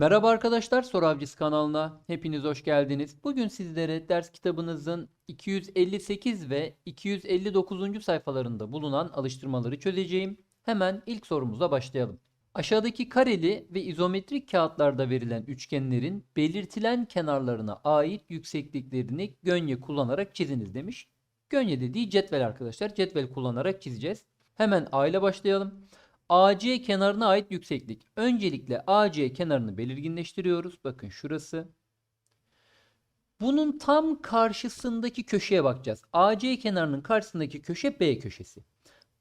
Merhaba arkadaşlar, Soru Avcısı kanalına hepiniz hoş geldiniz. Bugün sizlere ders kitabınızın 258 ve 259. sayfalarında bulunan alıştırmaları çözeceğim. Hemen ilk sorumuza başlayalım. Aşağıdaki kareli ve izometrik kağıtlarda verilen üçgenlerin belirtilen kenarlarına ait yüksekliklerini gönye kullanarak çiziniz demiş. Gönye dediği cetvel arkadaşlar. Cetvel kullanarak çizeceğiz. Hemen A ile başlayalım. AC kenarına ait yükseklik. Öncelikle AC kenarını belirginleştiriyoruz. Bakın şurası. Bunun tam karşısındaki köşeye bakacağız. AC kenarının karşısındaki köşe B köşesi.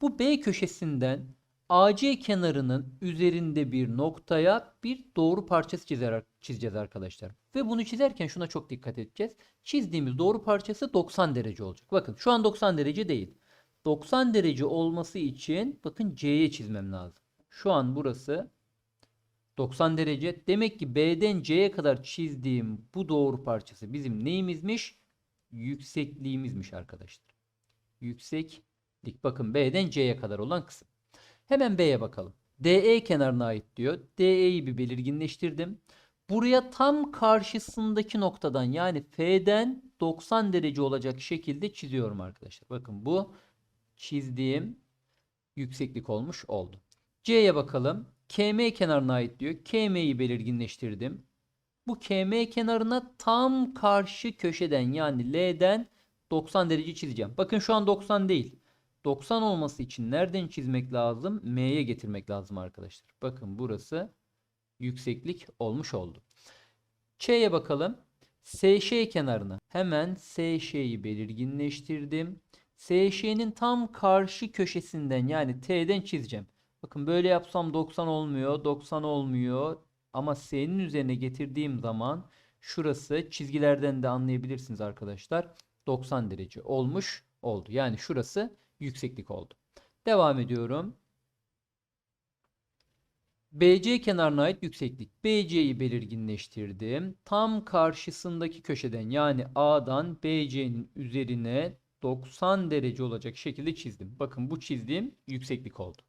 Bu B köşesinden AC kenarının üzerinde bir noktaya bir doğru parçası çizer, çizeceğiz arkadaşlar. Ve bunu çizerken şuna çok dikkat edeceğiz. Çizdiğimiz doğru parçası 90 derece olacak. Bakın şu an 90 derece değil. 90 derece olması için bakın C'ye çizmem lazım. Şu an burası 90 derece. Demek ki B'den C'ye kadar çizdiğim bu doğru parçası bizim neyimizmiş? Yüksekliğimizmiş arkadaşlar. Yükseklik. Bakın B'den C'ye kadar olan kısım. Hemen B'ye bakalım. DE kenarına ait diyor. DE'yi bir belirginleştirdim. Buraya tam karşısındaki noktadan yani F'den 90 derece olacak şekilde çiziyorum arkadaşlar. Bakın bu çizdiğim yükseklik olmuş oldu. C'ye bakalım. KM kenarına ait diyor. KM'yi belirginleştirdim. Bu KM kenarına tam karşı köşeden yani L'den 90 derece çizeceğim. Bakın şu an 90 değil. 90 olması için nereden çizmek lazım? M'ye getirmek lazım arkadaşlar. Bakın burası yükseklik olmuş oldu. Ç'ye bakalım. SŞ kenarına hemen SŞ'yi belirginleştirdim. SŞ'nin tam karşı köşesinden yani T'den çizeceğim. Bakın böyle yapsam 90 olmuyor, 90 olmuyor. Ama S'nin üzerine getirdiğim zaman şurası çizgilerden de anlayabilirsiniz arkadaşlar. 90 derece olmuş oldu. Yani şurası yükseklik oldu. Devam ediyorum. BC kenarına ait yükseklik. BC'yi belirginleştirdim. Tam karşısındaki köşeden yani A'dan BC'nin üzerine 90 derece olacak şekilde çizdim. Bakın bu çizdiğim yükseklik oldu.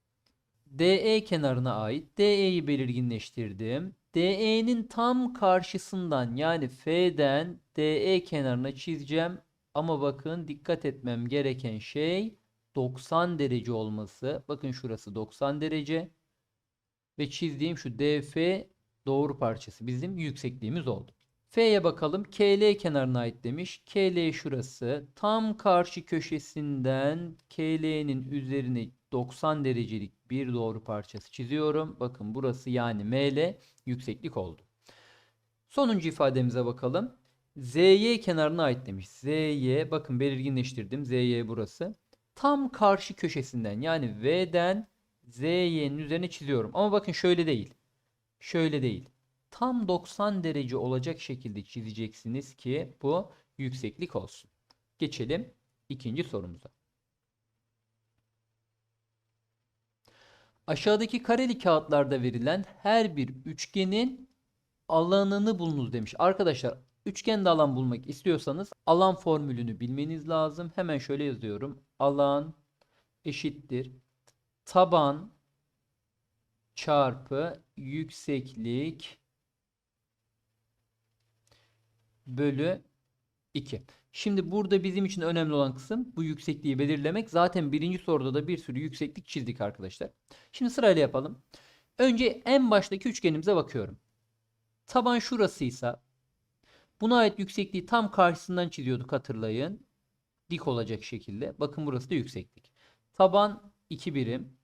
DE kenarına ait DE'yi belirginleştirdim. DE'nin tam karşısından yani F'den DE kenarına çizeceğim. Ama bakın dikkat etmem gereken şey 90 derece olması. Bakın şurası 90 derece. Ve çizdiğim şu DF doğru parçası bizim yüksekliğimiz oldu. F'ye bakalım. KL kenarına ait demiş. KL şurası. Tam karşı köşesinden KL'nin üzerine 90 derecelik bir doğru parçası çiziyorum. Bakın burası yani ML yükseklik oldu. Sonuncu ifademize bakalım. ZY kenarına ait demiş. ZY bakın belirginleştirdim. ZY burası. Tam karşı köşesinden yani V'den ZY'nin üzerine çiziyorum. Ama bakın şöyle değil. Şöyle değil tam 90 derece olacak şekilde çizeceksiniz ki bu yükseklik olsun. Geçelim ikinci sorumuza. Aşağıdaki kareli kağıtlarda verilen her bir üçgenin alanını bulunuz demiş. Arkadaşlar üçgende alan bulmak istiyorsanız alan formülünü bilmeniz lazım. Hemen şöyle yazıyorum. Alan eşittir taban çarpı yükseklik bölü 2. Şimdi burada bizim için önemli olan kısım bu yüksekliği belirlemek. Zaten birinci soruda da bir sürü yükseklik çizdik arkadaşlar. Şimdi sırayla yapalım. Önce en baştaki üçgenimize bakıyorum. Taban şurasıysa buna ait yüksekliği tam karşısından çiziyorduk hatırlayın. Dik olacak şekilde. Bakın burası da yükseklik. Taban 2 birim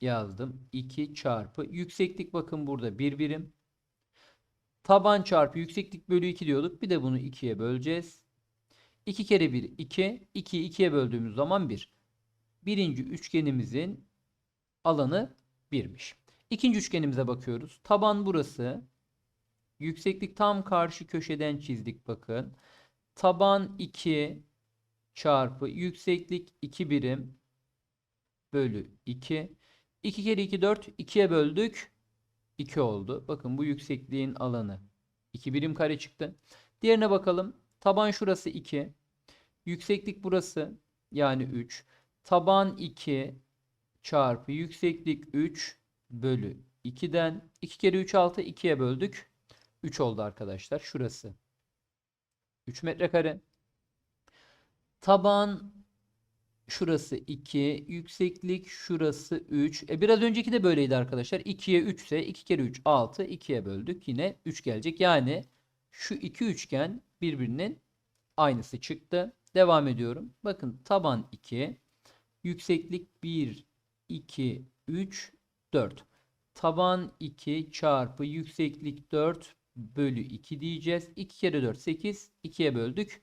yazdım. 2 çarpı yükseklik bakın burada 1 birim. Taban çarpı yükseklik bölü 2 diyorduk. Bir de bunu 2'ye böleceğiz. 2 kere 1 2. 2'yi 2'ye böldüğümüz zaman 1. Birinci üçgenimizin alanı 1'miş. İkinci üçgenimize bakıyoruz. Taban burası. Yükseklik tam karşı köşeden çizdik bakın. Taban 2 çarpı yükseklik 2 birim bölü 2. 2 kere 2 4. 2'ye böldük. 2 oldu. Bakın bu yüksekliğin alanı 2 birim kare çıktı. Diğerine bakalım. Taban şurası 2. Yükseklik burası yani 3. Taban 2 çarpı yükseklik 3 bölü 2'den 2 kere 3 6 2'ye böldük. 3 oldu arkadaşlar. Şurası 3 metrekare. Taban şurası 2, yükseklik şurası 3. E biraz önceki de böyleydi arkadaşlar. 2'ye 3 ise 2 kere 3 6, 2'ye böldük. Yine 3 gelecek. Yani şu iki üçgen birbirinin aynısı çıktı. Devam ediyorum. Bakın taban 2, yükseklik 1, 2, 3, 4. Taban 2 çarpı yükseklik 4 bölü 2 diyeceğiz. 2 kere 4 8. 2'ye böldük.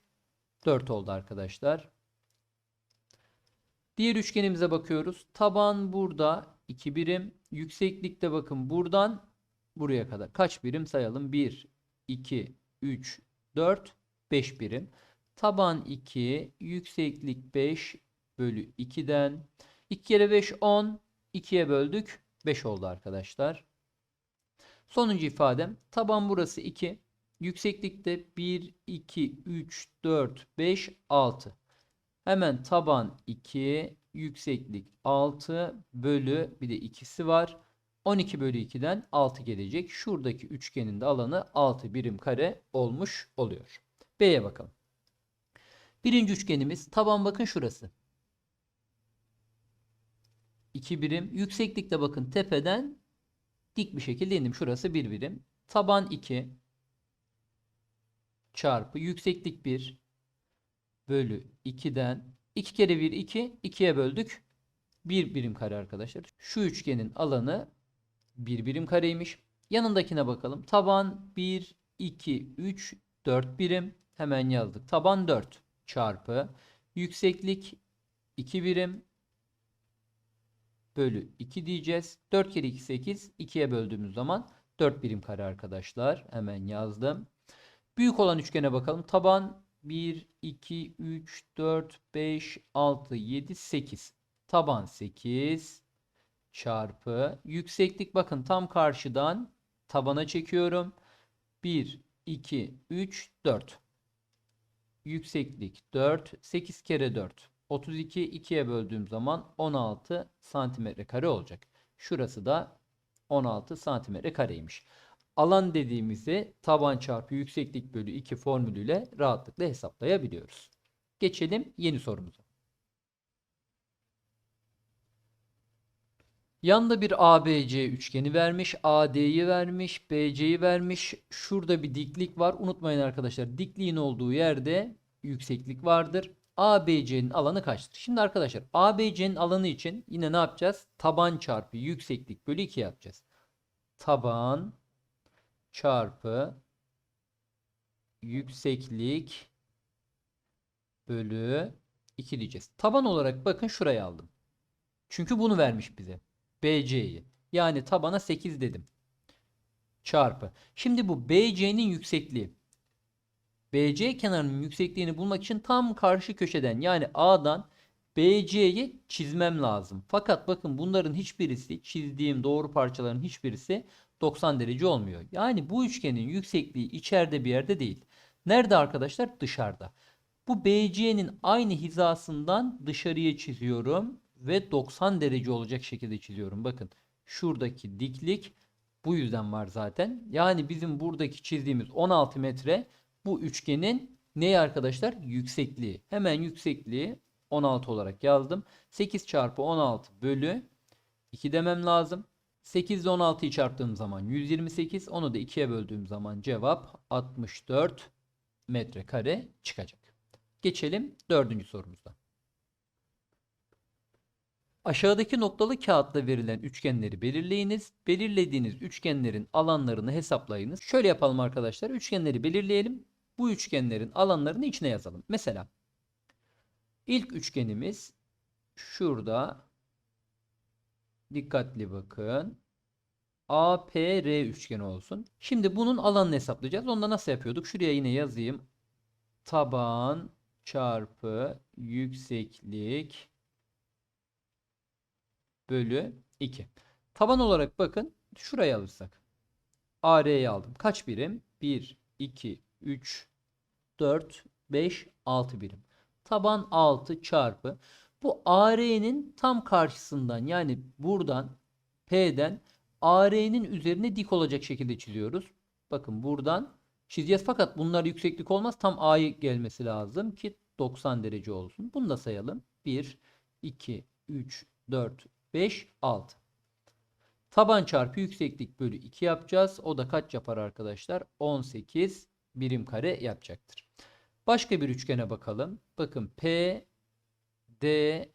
4 oldu arkadaşlar. Diğer üçgenimize bakıyoruz. Taban burada 2 birim. Yükseklikte bakın buradan buraya kadar. Kaç birim sayalım? 1, 2, 3, 4, 5 birim. Taban 2, yükseklik 5 bölü 2'den. 2 kere 5 10. 2'ye böldük. 5 oldu arkadaşlar. Sonuncu ifadem taban burası 2. Yükseklikte 1, 2, 3, 4, 5, 6. Hemen taban 2, yükseklik 6 bölü bir de ikisi var. 12 bölü 2'den 6 gelecek. Şuradaki üçgenin de alanı 6 birim kare olmuş oluyor. B'ye bakalım. Birinci üçgenimiz taban bakın şurası. 2 birim. Yükseklikte bakın tepeden dik bir şekilde indim. Şurası 1 birim. Taban 2 çarpı yükseklik 1 bölü 2'den 2 kere 1 2 2'ye böldük. 1 birim kare arkadaşlar. Şu üçgenin alanı 1 birim kareymiş. Yanındakine bakalım. Taban 1 2 3 4 birim. Hemen yazdık. Taban 4 çarpı yükseklik 2 birim bölü 2 diyeceğiz. 4 kere 2 8. 2'ye böldüğümüz zaman 4 birim kare arkadaşlar. Hemen yazdım. Büyük olan üçgene bakalım. Taban 1, 2, 3, 4, 5, 6, 7, 8. Taban 8 çarpı yükseklik bakın tam karşıdan tabana çekiyorum. 1, 2, 3, 4. Yükseklik 4. 8 kere 4. 32 2'ye böldüğüm zaman 16 santimetre kare olacak. Şurası da 16 santimetre kareymiş. Alan dediğimizi taban çarpı yükseklik bölü 2 formülüyle rahatlıkla hesaplayabiliyoruz. Geçelim yeni sorumuza. Yanda bir ABC üçgeni vermiş, AD'yi vermiş, BC'yi vermiş. Şurada bir diklik var. Unutmayın arkadaşlar dikliğin olduğu yerde yükseklik vardır. ABC'nin alanı kaçtır? Şimdi arkadaşlar ABC'nin alanı için yine ne yapacağız? Taban çarpı yükseklik bölü 2 yapacağız. Taban çarpı yükseklik bölü 2 diyeceğiz. Taban olarak bakın şuraya aldım. Çünkü bunu vermiş bize. BC'yi. Yani tabana 8 dedim. Çarpı. Şimdi bu BC'nin yüksekliği. BC kenarının yüksekliğini bulmak için tam karşı köşeden yani A'dan BC'yi çizmem lazım. Fakat bakın bunların hiçbirisi çizdiğim doğru parçaların hiçbirisi 90 derece olmuyor. Yani bu üçgenin yüksekliği içeride bir yerde değil. Nerede arkadaşlar? Dışarıda. Bu BC'nin aynı hizasından dışarıya çiziyorum ve 90 derece olacak şekilde çiziyorum. Bakın şuradaki diklik bu yüzden var zaten. Yani bizim buradaki çizdiğimiz 16 metre bu üçgenin neyi arkadaşlar? Yüksekliği. Hemen yüksekliği 16 olarak yazdım. 8 çarpı 16 bölü 2 demem lazım. 8 ile 16'yı çarptığım zaman 128. Onu da 2'ye böldüğüm zaman cevap 64 metrekare çıkacak. Geçelim dördüncü sorumuza. Aşağıdaki noktalı kağıtta verilen üçgenleri belirleyiniz. Belirlediğiniz üçgenlerin alanlarını hesaplayınız. Şöyle yapalım arkadaşlar. Üçgenleri belirleyelim. Bu üçgenlerin alanlarını içine yazalım. Mesela ilk üçgenimiz şurada dikkatli bakın. APR üçgeni olsun. Şimdi bunun alanını hesaplayacağız. Onda nasıl yapıyorduk? Şuraya yine yazayım. Taban çarpı yükseklik bölü 2. Taban olarak bakın şuraya alırsak. AR'yi aldım. Kaç birim? 1, 2, 3, 4, 5, 6 birim. Taban 6 çarpı. Bu AR'nin tam karşısından yani buradan P'den AR'nin üzerine dik olacak şekilde çiziyoruz. Bakın buradan çizeceğiz fakat bunlar yükseklik olmaz. Tam A'ya gelmesi lazım ki 90 derece olsun. Bunu da sayalım. 1, 2, 3, 4, 5, 6. Taban çarpı yükseklik bölü 2 yapacağız. O da kaç yapar arkadaşlar? 18 birim kare yapacaktır. Başka bir üçgene bakalım. Bakın P, D,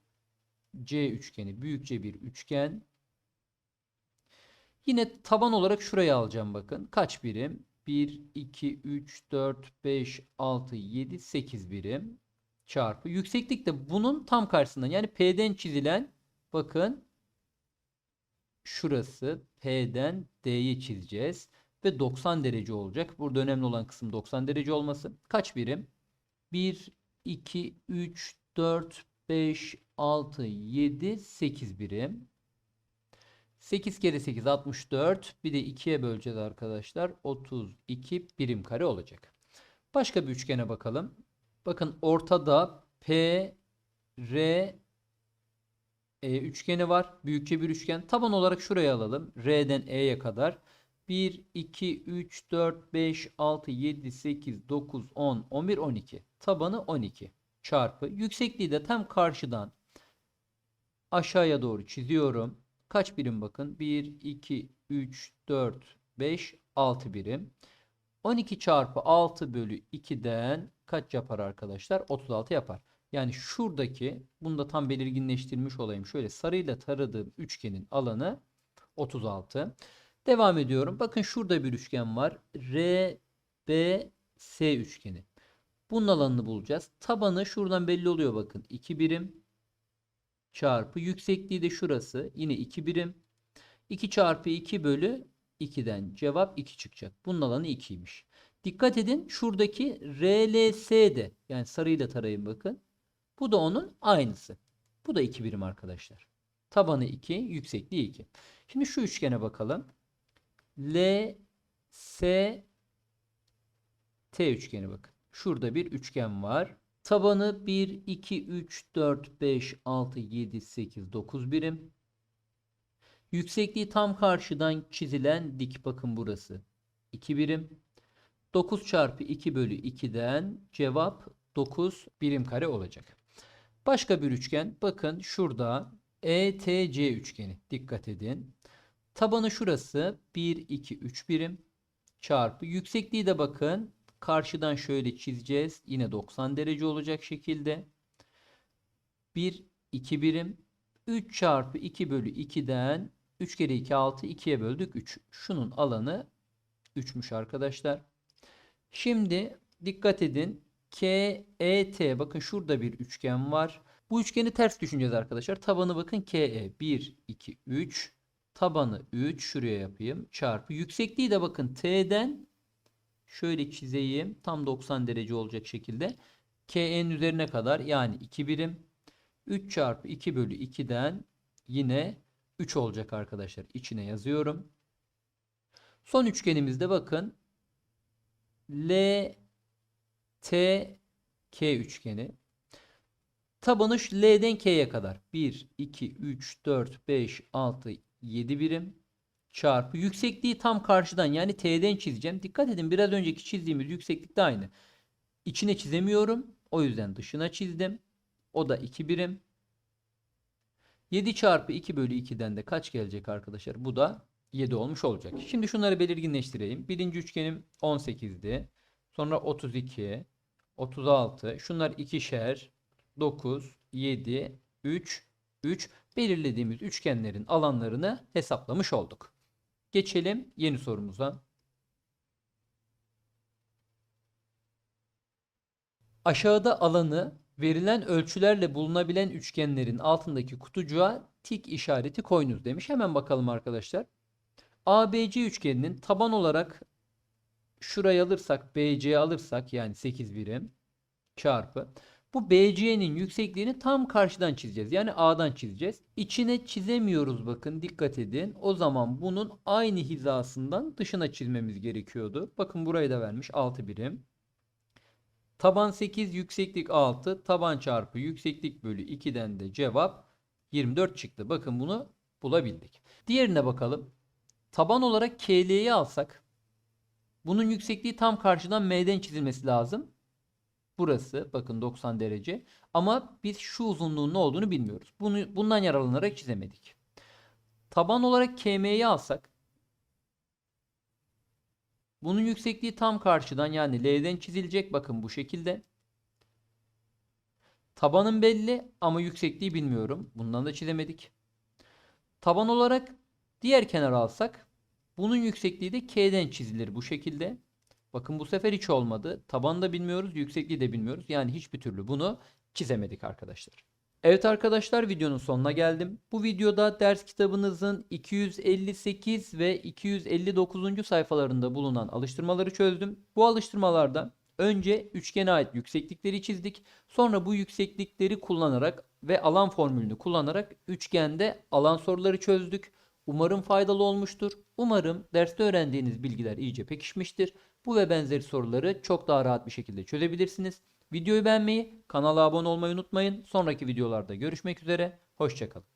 C üçgeni büyükçe bir üçgen. Yine taban olarak şuraya alacağım bakın. Kaç birim? 1, 2, 3, 4, 5, 6, 7, 8 birim çarpı. Yükseklik de bunun tam karşısından yani P'den çizilen bakın şurası P'den D'ye çizeceğiz. Ve 90 derece olacak. Burada önemli olan kısım 90 derece olması. Kaç birim? 1, 2, 3, 4, 5, 6, 7, 8 birim. 8 kere 8 64. Bir de 2'ye böleceğiz arkadaşlar. 32 birim kare olacak. Başka bir üçgene bakalım. Bakın ortada P, R, E üçgeni var. Büyükçe bir üçgen. Taban olarak şuraya alalım. R'den E'ye kadar. 1, 2, 3, 4, 5, 6, 7, 8, 9, 10, 11, 12. Tabanı 12 çarpı. Yüksekliği de tam karşıdan aşağıya doğru çiziyorum. Kaç birim bakın? 1, 2, 3, 4, 5, 6 birim. 12 çarpı 6 bölü 2'den kaç yapar arkadaşlar? 36 yapar. Yani şuradaki bunu da tam belirginleştirmiş olayım. Şöyle sarıyla taradığım üçgenin alanı 36. Devam ediyorum. Bakın şurada bir üçgen var. R, B, S üçgeni. Bunun alanını bulacağız. Tabanı şuradan belli oluyor bakın. 2 birim çarpı yüksekliği de şurası. Yine 2 birim. 2 çarpı 2 bölü 2'den cevap 2 çıkacak. Bunun alanı 2'ymiş. Dikkat edin şuradaki RLS de yani sarıyla tarayın bakın. Bu da onun aynısı. Bu da 2 birim arkadaşlar. Tabanı 2, yüksekliği 2. Şimdi şu üçgene bakalım. L, S, T üçgeni bakın. Şurada bir üçgen var. Tabanı 1, 2, 3, 4, 5, 6, 7, 8, 9 birim. Yüksekliği tam karşıdan çizilen dik bakın burası. 2 birim. 9 çarpı 2 bölü 2'den cevap 9 birim kare olacak. Başka bir üçgen bakın şurada ETC üçgeni dikkat edin. Tabanı şurası 1, 2, 3 birim çarpı yüksekliği de bakın karşıdan şöyle çizeceğiz. Yine 90 derece olacak şekilde. 1, 2 birim 3 çarpı 2 bölü 2'den 3 kere 2 6 2'ye böldük 3. Şunun alanı 3'müş arkadaşlar. Şimdi dikkat edin. KET bakın şurada bir üçgen var. Bu üçgeni ters düşüneceğiz arkadaşlar. Tabanı bakın KE 1 2 3 tabanı 3 şuraya yapayım çarpı yüksekliği de bakın T'den şöyle çizeyim tam 90 derece olacak şekilde KE'nin üzerine kadar yani 2 birim 3 çarpı 2 bölü 2'den yine 3 olacak arkadaşlar. İçine yazıyorum. Son üçgenimizde bakın L T K üçgeni. Tabanı L'den K'ye kadar 1, 2, 3, 4, 5, 6, 7 birim çarpı yüksekliği tam karşıdan yani T'den çizeceğim. Dikkat edin biraz önceki çizdiğimiz yükseklik de aynı. İçine çizemiyorum. O yüzden dışına çizdim. O da 2 birim. 7 çarpı 2 bölü 2'den de kaç gelecek arkadaşlar? Bu da 7 olmuş olacak. Şimdi şunları belirginleştireyim. Birinci üçgenim 18'di. Sonra 32, 36. Şunlar ikişer, 9, 7, 3, 3. Belirlediğimiz üçgenlerin alanlarını hesaplamış olduk. Geçelim yeni sorumuza. Aşağıda alanı verilen ölçülerle bulunabilen üçgenlerin altındaki kutucuğa tik işareti koyunuz demiş. Hemen bakalım arkadaşlar. ABC üçgeninin taban olarak şurayı alırsak BC alırsak yani 8 birim çarpı bu BC'nin yüksekliğini tam karşıdan çizeceğiz. Yani A'dan çizeceğiz. İçine çizemiyoruz bakın dikkat edin. O zaman bunun aynı hizasından dışına çizmemiz gerekiyordu. Bakın burayı da vermiş 6 birim. Taban 8 yükseklik 6 taban çarpı yükseklik bölü 2'den de cevap 24 çıktı. Bakın bunu bulabildik. Diğerine bakalım. Taban olarak KL'yi alsak bunun yüksekliği tam karşıdan M'den çizilmesi lazım. Burası bakın 90 derece. Ama biz şu uzunluğun ne olduğunu bilmiyoruz. Bunu bundan yararlanarak çizemedik. Taban olarak KM'yi alsak bunun yüksekliği tam karşıdan yani L'den çizilecek. Bakın bu şekilde. Tabanın belli ama yüksekliği bilmiyorum. Bundan da çizemedik. Taban olarak diğer kenara alsak bunun yüksekliği de K'den çizilir bu şekilde. Bakın bu sefer hiç olmadı. Tabanı da bilmiyoruz, yüksekliği de bilmiyoruz. Yani hiçbir türlü bunu çizemedik arkadaşlar. Evet arkadaşlar videonun sonuna geldim. Bu videoda ders kitabınızın 258 ve 259. sayfalarında bulunan alıştırmaları çözdüm. Bu alıştırmalarda önce üçgene ait yükseklikleri çizdik. Sonra bu yükseklikleri kullanarak ve alan formülünü kullanarak üçgende alan soruları çözdük. Umarım faydalı olmuştur. Umarım derste öğrendiğiniz bilgiler iyice pekişmiştir. Bu ve benzeri soruları çok daha rahat bir şekilde çözebilirsiniz. Videoyu beğenmeyi, kanala abone olmayı unutmayın. Sonraki videolarda görüşmek üzere. Hoşçakalın.